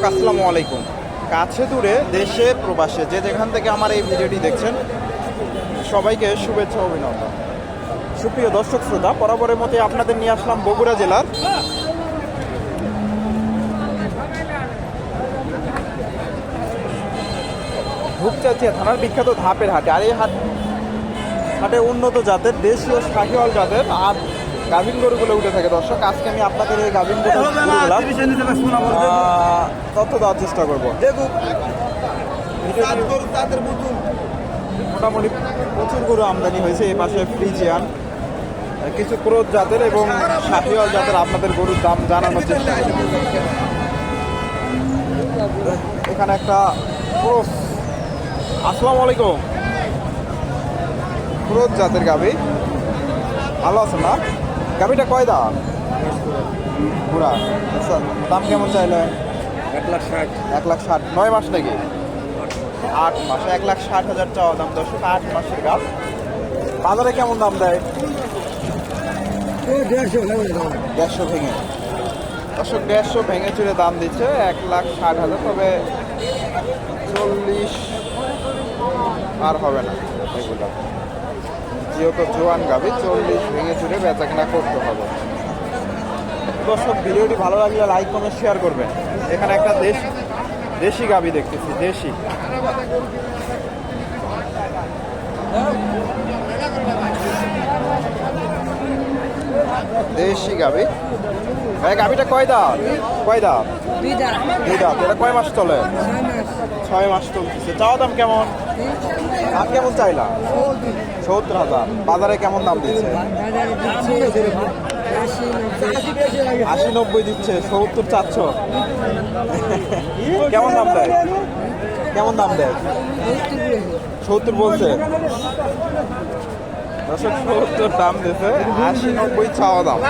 দর্শক, আসসালামু আলাইকুম। কাছে দূরে দেশে, প্রবাসে যে যেখান থেকে আমার এই ভিডিওটি দেখছেন, সবাইকে শুভেচ্ছা অভিনন্দন। সুপ্রিয় দর্শক শ্রোতা, বরাবরের মতে আপনাদের নিয়ে আসলাম বগুড়া জেলার ধূপচাচিয়া থানার বিখ্যাত ধাপের হাটে। আর এই হাট হাটে উন্নত জাতের, দেশীয় শাহিওয়াল জাতের আর গাভিন গরুগুলো উঠে থাকে। দর্শক আজকে আমি আপনাদের এই গাভিন তথ্য দেওয়ার চেষ্টা করব। মোটামুটি প্রচুর গরু আমদানি হয়েছে এই পাশে ফ্রিজিয়ান। কিছু ক্রোধ জাতের এবং শাহিওয়াল জাতের আপনাদের গরুর দাম জানানোর চেষ্টা এখানে একটা ক্রোস আসসালামু আলাইকুম। ক্রোধ জাতের গাভি। ভালো আছেন না? গাভিটা কয় দাম? পুরা। আচ্ছা দাম কেমন চাইলেন এক লাখ ষাট। এক লাখ ষাট। নয় মাস নাকি? আট মাস। এক লাখ ষাট হাজার চাওয়া দাম দর্শক আট মাসের গাছ। বাজারে কেমন দাম দেয়? দেড়শো দেড়শো ভেঙে। দর্শক দেড়শো ভেঙে চুরে দাম দিচ্ছে। এক লাখ ষাট হাজার তবে চল্লিশ আর হবে না এগুলো। যেহেতু জোয়ান গাবি, চল্লিশ ভেঙে চুরে বেচা কেনা করতে হবে। দর্শক, ভিডিওটি ভালো লাগলে লাইক, কমেন্ট, শেয়ার করবেন। এখানে একটা দেশ, দেশি গাবি দেখতেছি, দেশি। দেশি গাবি। ভাই গাবিটা কয় দাঁত? কয় দাঁত? দুই দাঁত। এটা কয় মাস চলে? ছয় মাস। চলতেছে। চাওয়া দাম কেমন? দাম কেমন চাইলা? সত্তর হাজার। বাজারে কেমন দাম দিচ্ছে? আশি নব্বই। দিচ্ছে সত্তর চারশো। কেমন দাম দেয়? কেমন দাম দেয়? সত্তর বলছে? দশক সত্তর দাম দিচ্ছে আশি নব্বই চাওয়া দাম।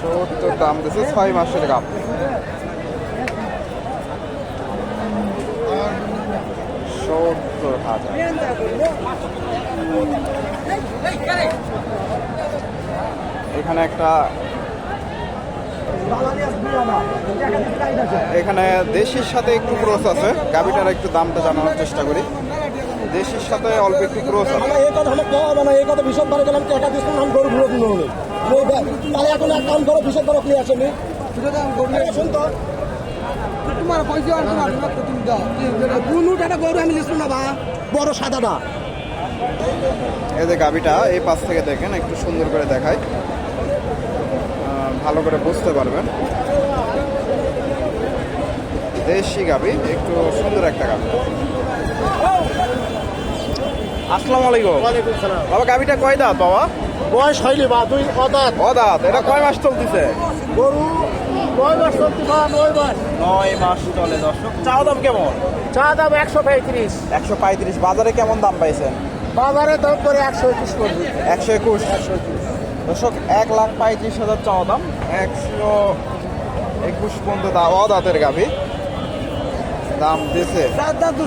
সত্তর দাম দিচ্ছে ছয় মাসের গাম সত্তর হাজার। এখানে একটা এখানে দেশির সাথে একটু ক্রস আছে। গাবিটার একটু দামটা জানানোর চেষ্টা করি। দেশির সাথে অল্প একটু ক্রস আছে। এই কথা আমার কওয়া হবে না এই কথা ভীষণ ভালো গেলাম টাকা দিচ্ছিলাম আমি গরু গুলো কিনে হলে। তাহলে এখন এক কাম করো ভীষণ ভালো আপনি আসেনি আসুন তোমার পয়সা তুমি দাও কোনো গরু আমি না বা বড় সাদাটা এই যে গাবিটা এই পাশ থেকে দেখেন একটু সুন্দর করে দেখায়। ভালো করে বুঝতে পারবেন। দেশি গাবি একটু সুন্দর একটা গাবি। আসসালামু আলাইকুম। বাবা গাবিটা কয় দাঁত বাবা? বয়স হয়নি বা দুই অদাত ও দাঁত? এটা কয় মাস চলতেছে? গরু নয় মাস চলতে বা নয় মাস? নয় মাস চলে দর্শক। চাও দাম কেমন? চা দাম একশো পঁয়ত্রিশ। একশো পঁয়ত্রিশ। বাজারে কেমন দাম পাইছেন? বাজারে দাম করে একশো একুশ করবি। একশো একুশ। দর্শক এক লাখ পঁয়ত্রিশ হাজার চাওয়া দাম একশো একুশ পর্যন্ত দা ও দাঁতের গাভি। দাম দিছে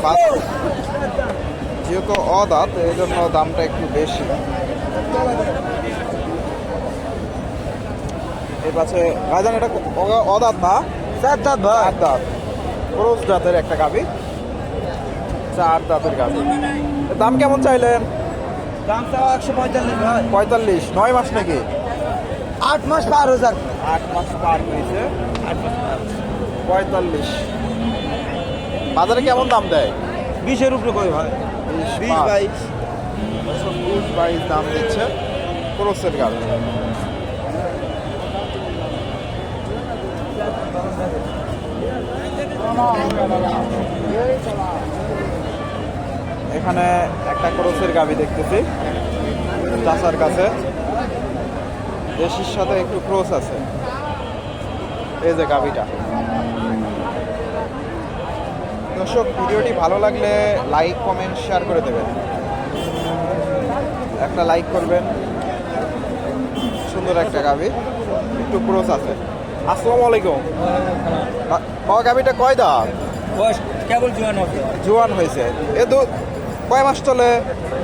পাঁচ- যেহেতু অদাঁত এই জন্য দামটা একটু বেশি। এর পাশে ভাইজান এটা অদাঁত না? চার দাঁত চার দাঁত ক্রোজ দাঁতের একটা গাভি। চার দাঁতের গাভি। দাম কেমন চাইলেন? পঁয়তাল্লিশ নয় মাস নাকি? আট মাস বারো হাজার আট মাস পার হয়েছে। পঁয়তাল্লিশ। বাজারে কেমন দাম দেয়? বিশের উপরে কই ভাই? বিশ বাইশ। বিশ বাইশ দাম দিচ্ছে ক্রোসের গাছ এখানে একটা ক্রোসের গাবি দেখতেছি চাষার কাছে। দেশির সাথে একটু ক্রোস আছে। এই যে গাবিটা। দর্শক ভিডিওটি ভালো লাগলে লাইক কমেন্ট শেয়ার করে দেবেন। একটা লাইক করবেন। সুন্দর একটা গাবি। একটু ক্রোস আছে। আসসালামু আলাইকুম। গাবিটা কয় বয়স কেবল জোয়ান হবে জোয়ান হয়েছে। এ দু কয় মাস চলে?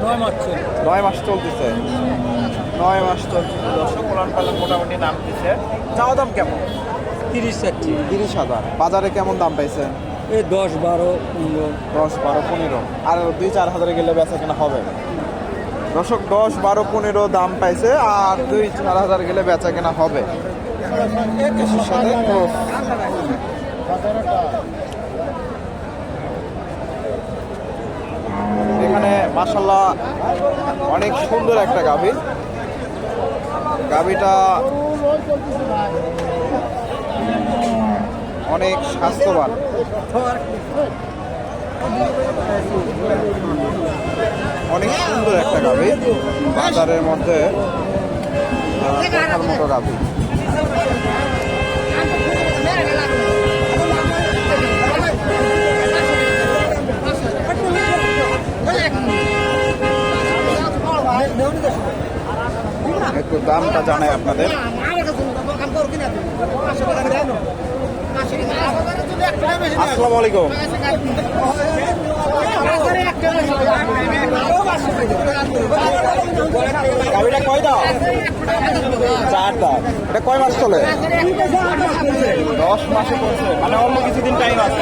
নয় মাস চলে। নয় মাস চলতেছে। নয় মাস চলছে দর্শক উলান পালান মোটামুটি নাম দিচ্ছে চাওয়া দাম কেমন? তিরিশ চারটি তিরিশ হাজার। বাজারে কেমন দাম পাইছেন? এই দশ বারো পনেরো। দশ বারো পনেরো। আর দুই চার হাজারে গেলে বেচা কেনা হবে। দর্শক দশ বারো পনেরো দাম পাইছে আর দুই চার হাজার গেলে বেচা কেনা হবে। সাথে এখানে মাসাল্লাহ অনেক সুন্দর একটা গাভী। গাভীটা অনেক স্বাস্থ্যবান। অনেক সুন্দর একটা গাভী। বাজারের মধ্যে মতো গাভী। একটু দামটা জানাই আপনাদের আসসালামু আলাইকুম গাভীটা কয় দাও চার দাম এটা কয় মাস চলে দশ মাসে পড়ছে মানে অন্য কিছুদিন টাইম আছে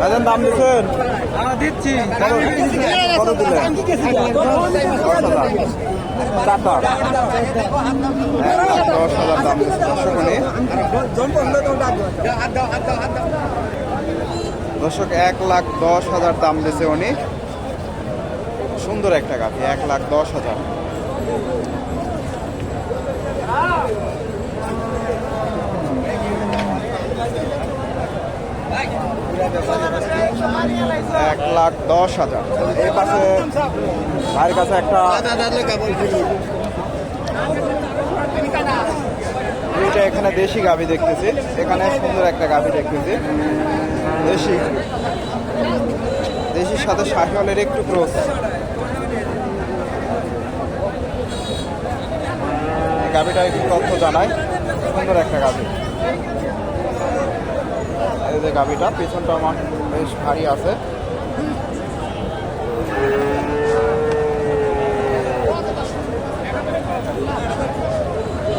ভাইজান দাম দিচ্ছেন দিচ্ছি। কত কত দিলেন? দশ হাজার চারটা। দশ হাজার দাম দিচ্ছে দর্শক এক লাখ দশ হাজার দাম দিয়েছে উনি। সুন্দর একটা গাভি এক লাখ দশ হাজার। এক লাখ দশ হাজার। এই পাশে ভাইয়ের কাছে একটা দুইটা এখানে দেশি গাভি দেখতেছি, এখানে সুন্দর একটা গাভি দেখতেছি। দেশি। দেশির সাথে শাহিওয়ালের একটু ক্রস গাভিটা একটু তথ্য জানাই, সুন্দর একটা গাভি। এই যে গাভিটা পেছনটা আমার বেশ ভারী আছে।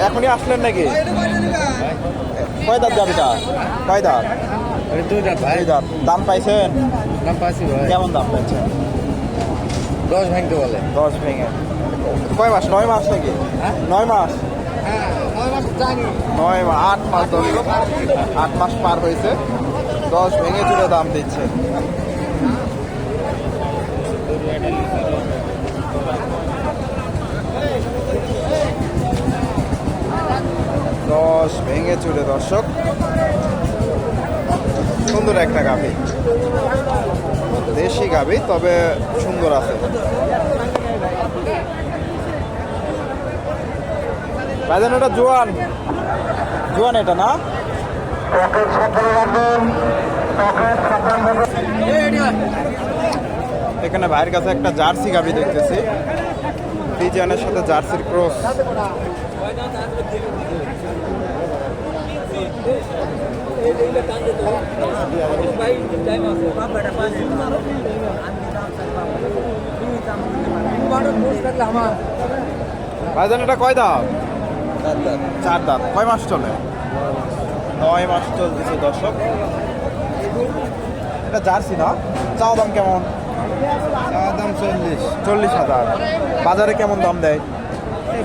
এখনই আসলেন নাকি? কয় দাঁত গাভিটা? কয় দাঁত দুইটা ভাই। দুই দাঁত দাম পাইছেন? পাচ্ছি ভাই। কেমন দাম পাইছেন? দশ ভাঙতে বলে। দশ ভেঙে। কয় মাস? নয় মাস নাকি? হ্যাঁ? নয় মাস? হ্যাঁ নয় মাস আট মাস আট মাস পার হয়েছে। দশ ভেঙে চুলে দাম দিচ্ছে। দশ ভেঙে চুলে দর্শক। সুন্দর একটা গাভি। দেশি গাভি, তবে সুন্দর আছে। ওটা জোয়ান। জোয়ান এটা, না? এখানে ভাইয়ের কাছে একটা জার্সি গাবি দেখতেছি। ফিজিয়ানের সাথে জার্সির ক্রস। ভাইজান, এটা কয় দাম চার দাঁত। কয় মাস চলে? নয় মাস চলতেছে দর্শক। এটা জার্সি না? চাওয়া দাম কেমন? দাম চল্লিশ। চল্লিশ হাজার। বাজারে কেমন দাম দেয়?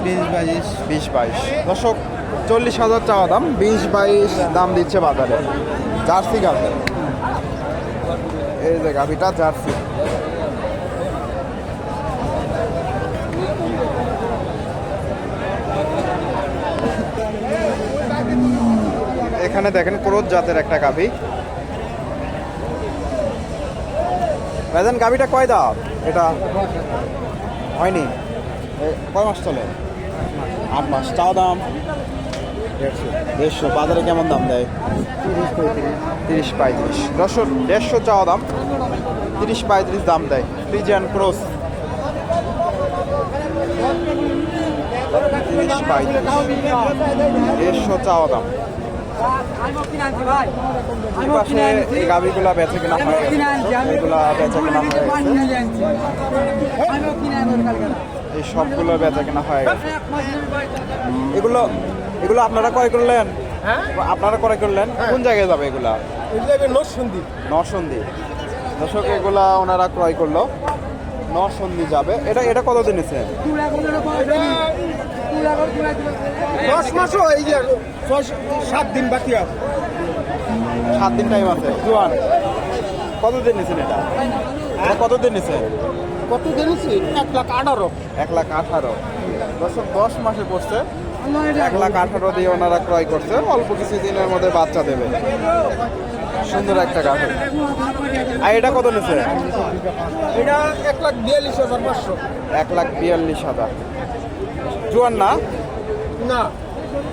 বিশ বাইশ। বিশ বাইশ। দর্শক চল্লিশ হাজার চাওয়া দাম বিশ বাইশ দাম দিচ্ছে বাজারে। জার্সি গাভি। এই যে গাভিটা জার্সি। এখানে দেখেন ক্রোধ জাতের একটা গাভি। ভাইজান, গাভিটা কয় দাম এটা হয়নি। কয় মাস চলে? আট মাস। চাও দাম? দেড়শো। বাজারে কেমন দাম দেয়? তিরিশ পঁয়ত্রিশ। দশশো দেড়শো চাওয়া দাম। তিরিশ পঁয়ত্রিশ দাম দেয়। Friesian cross. তিরিশ পঁয়ত্রিশ। দেড়শো চাওয়া দাম। গাভিগুলা বেচে কিনা হয় এগুলা বেচা কিনা হয়ে। এই সবগুলো বেচা কিনা হয়ে। এগুলো এগুলো আপনারা ক্রয় করলেন? আপনারা ক্রয় করলেন? কোন জায়গায় যাবে এগুলা? নরসন্দী নরসন্দী দর্শক এগুলা ওনারা ক্রয় করল। নরসন্দী যাবে। এটা এটা কত দিন এসে দশ মাসও এই যে সাত দিন বাকি আছে। সাত দিন টাইম আছে। জোয়ান কত দিন নিছেন এটা? কত দিন নিছে? কত জেনেছি এক লাখ আঠারো। এক লাখ আঠারো। দর্শক দশ মাসে পড়ছে এক লাখ আঠারো দিয়ে ওনারা ক্রয় করছে। অল্প কিছু দিনের মধ্যে বাচ্চা দেবে। সুন্দর একটা গাছ আর এটা কত নিছে? এটা এক লাখ বিয়াল্লিশ হাজার পাঁচশো। এক লাখ বিয়াল্লিশ হাজার। জোয়ান না? না।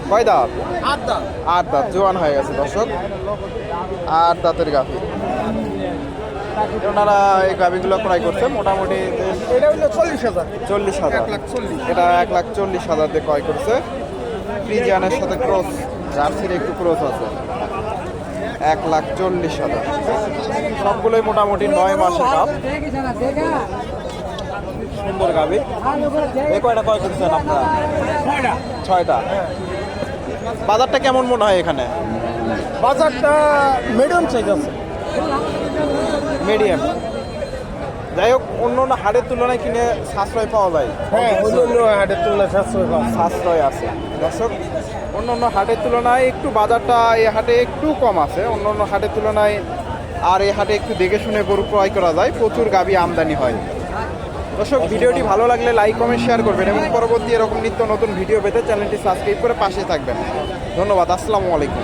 কয় দাঁত? আট দাঁত। আট দাঁত জোয়ান হয়ে গেছে দর্শক। আট দাঁতের গাভি। ওনারা এই গাভিগুলো ক্রয় করছে মোটামুটি এটা হলো চল্লিশ হাজার। চল্লিশ হাজার। এটা এক লাখ চল্লিশ হাজার দিয়ে ক্রয় করছে। ফ্রিজিয়ানের সাথে ক্রস জার্সির একটু ক্রস আছে। এক লাখ চল্লিশ হাজার। সবগুলোই মোটামুটি নয় মাসের কাপ সুন্দর এই কয়টা ক্রয় করছেন আপনারা? ছয়টা। বাজারটা কেমন মনে হয় এখানে? বাজারটা মিডিয়াম সাইজ আছে। মিডিয়াম যাই হোক অন্য অন্য হাটের তুলনায় কিনে সাশ্রয় পাওয়া যায়। হ্যাঁ অন্য অন্য হাটের তুলনায় সাতশো পাঁচ সাশ্রয় আছে। দর্শক অন্য অন্য হাটের তুলনায় একটু বাজারটা এই হাটে একটু কম আছে। অন্য অন্য হাটের তুলনায় আর এই হাটে একটু দেখে শুনে গরু ক্রয় করা যায়, প্রচুর গাবি আমদানি হয়। দর্শক, ভিডিওটি ভালো লাগলে লাইক কমেন্ট শেয়ার করবেন এবং পরবর্তী এরকম নিত্য নতুন ভিডিও পেতে চ্যানেলটি সাবস্ক্রাইব করে পাশে থাকবেন। ধন্যবাদ, আসসালামু আলাইকুম।